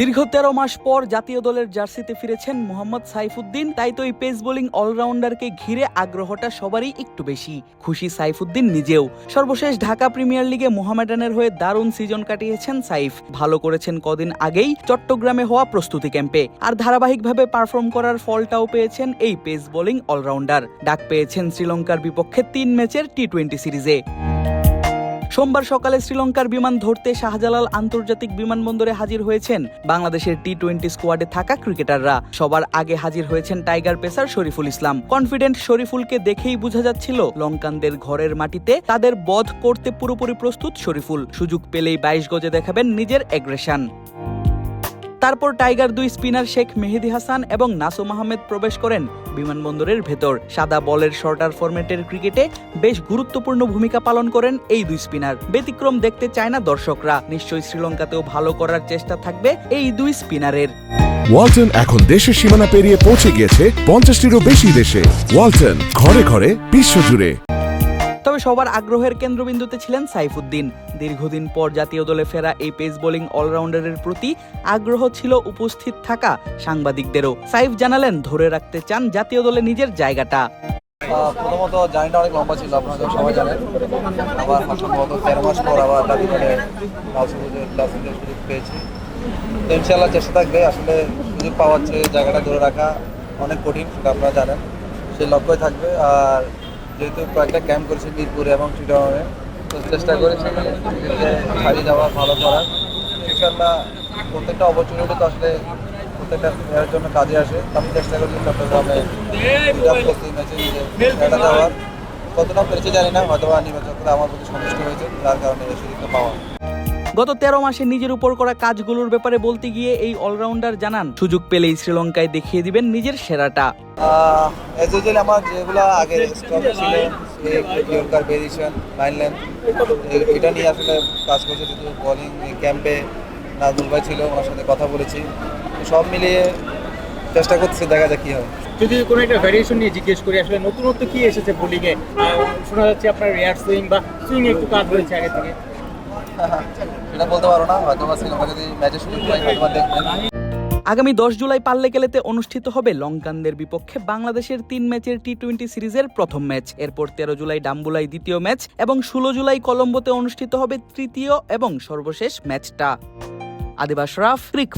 দীর্ঘ তেরো মাস পর জাতীয় দলের জার্সিতে ফিরেছেন মোহাম্মদ সাইফুদ্দিন। তাই তো এই পেস বোলিং অলরাউন্ডারকে ঘিরে আগ্রহটা সবারই একটু বেশি। খুশি সাইফুদ্দিন নিজেও। সর্বশেষ ঢাকা প্রিমিয়ার লিগে মোহামেডানের হয়ে দারুণ সিজন কাটিয়েছেন সাইফ। ভালো করেছেন কদিন আগেই চট্টগ্রামে হওয়া প্রস্তুতি ক্যাম্পে। আর ধারাবাহিকভাবে পারফর্ম করার ফলটাও পেয়েছেন এই পেস বোলিং অলরাউন্ডার। ডাক পেয়েছেন শ্রীলঙ্কার বিপক্ষে তিন ম্যাচের টি টোয়েন্টি সিরিজে। সোমবার সকালে শ্রীলঙ্কার বিমান ধরতে শাহজালাল আন্তর্জাতিক বিমানবন্দরে হাজির হয়েছেন বাংলাদেশের টি টোয়েন্টি স্কোয়াডে থাকা ক্রিকেটাররা। সবার আগে হাজির হয়েছেন tiger pacer Shariful Islam. Confident শরীফুলকে দেখেই বোঝা যাচ্ছিল, লঙ্কানদের ঘরের মাটিতে তাদের বধ করতে পুরোপুরি প্রস্তুত শরীফুল। সুযোগ পেলেই বাইশ গজে দেখাবেন নিজের এগ্রেশন তারপর টাইগার দুই স্পিনার শেখ মেহেদি হাসান এবং নাসুম আহমেদ প্রবেশ করেন বিমানবন্দরের ভেতর। সাদা বলের শর্টার ফরম্যাটের ক্রিকেটে বেশ গুরুত্বপূর্ণ ভূমিকা পালন করেন এই দুই স্পিনার। ব্যতিক্রম দেখতে চায় না দর্শকরা। নিশ্চয়ই শ্রীলঙ্কাতেও ভালো করার চেষ্টা থাকবে এই দুই স্পিনারের। ওয়ালটন এখন দেশের সীমানা পেরিয়ে পৌঁছে গিয়েছে পঞ্চাশটিরও বেশি দেশে। ওয়ালটন ঘরে ঘরে বিশ্বজুড়ে। তবে সবার আগ্রহের কেন্দ্রবিন্দুতে ছিলেন সাইফুদ্দিন। দীর্ঘদিন পর জাতীয় দলে ফেরা এই পেস বোলিং অলরাউন্ডারের প্রতি আগ্রহ ছিল উপস্থিত থাকা সাংবাদিকদেরও। সাইফ জানালেন, ধরে রাখতে চান জাতীয় দলে নিজের জায়গাটা। প্রথমত জার্নিটা অনেক লম্বা ছিল, আপনারা সবাই জানেন। আবার সম্ভবত তেরো মাস পর আবার সুযোগ পেয়েছি। তো ইনশাল্লাহ চেষ্টা থাকবে, আসলে সুযোগ পাওয়ার চেয়ে জায়গাটা ধরে রাখা অনেক কঠিন, সেটা আপনারা জানেন। সেই লক্ষ্যই থাকবে, আর যেহেতু কয়েকটা ক্যাম্প করেছে মিরপুরে এবং চিটাগাংয়ে তো চেষ্টা করেছি ছাড়িয়ে যাওয়া ভালো করার। ইনশাল্লাহ প্রত্যেকটা অপরচুনিটি তো আসলে প্রত্যেকটা প্লেয়ারের জন্য কাজে আসে। আমি চেষ্টা করছি চট্টগ্রামে যাওয়ার ম্যাচে খেলাটা কতটা পেরেছে জানি না হয়তো নির্বাচকরা আমার প্রতি সন্তুষ্ট হয়েছে তার কারণে এই সুযোগটা পাওয়া। গত তেরো মাসে নিজের উপর করা কাজগুলোর ব্যাপারে বলতে গিয়ে এই অলরাউন্ডার জানান সুযোগ পেলেই শ্রীলঙ্কায় দেখিয়ে দিবেন নিজের সেরাটা। এজ ইউজুয়ালি আমার যেগুলো আগে স্টক ছিল ইয়র্কার ভেরিয়েশন লাইন লেন্থ এটা নিয়ে আসলে কাজ করছে যেহেতু বোলিং ক্যাম্পে নাজমুল ভাই ছিল ওনার সাথে কথা বলেছি। সব মিলিয়ে চেষ্টা করতেছি দেখা যাক কী হয়। যদি কোনো একটা ভ্যারিয়েশন নিয়ে জিজ্ঞেস করি আসলে নতুনত্ব কি এসেছে বোলিংয়ে শোনা যাচ্ছে আপনার রেয়ার সুইং বা সুইং একটু কাজ হয়েছে আগে থেকে। আগামী দশ জুলাই পাল্লেকেলেতে অনুষ্ঠিত হবে লঙ্কানদের বিপক্ষে বাংলাদেশের তিন ম্যাচের টি টোয়েন্টি সিরিজের প্রথম ম্যাচ। এরপর তেরো জুলাই ডাম্বুলাই দ্বিতীয় ম্যাচ এবং ষোলো জুলাই কলম্বোতে অনুষ্ঠিত হবে তৃতীয় এবং সর্বশেষ ম্যাচটা। আদিবাস রাফ ক্রিক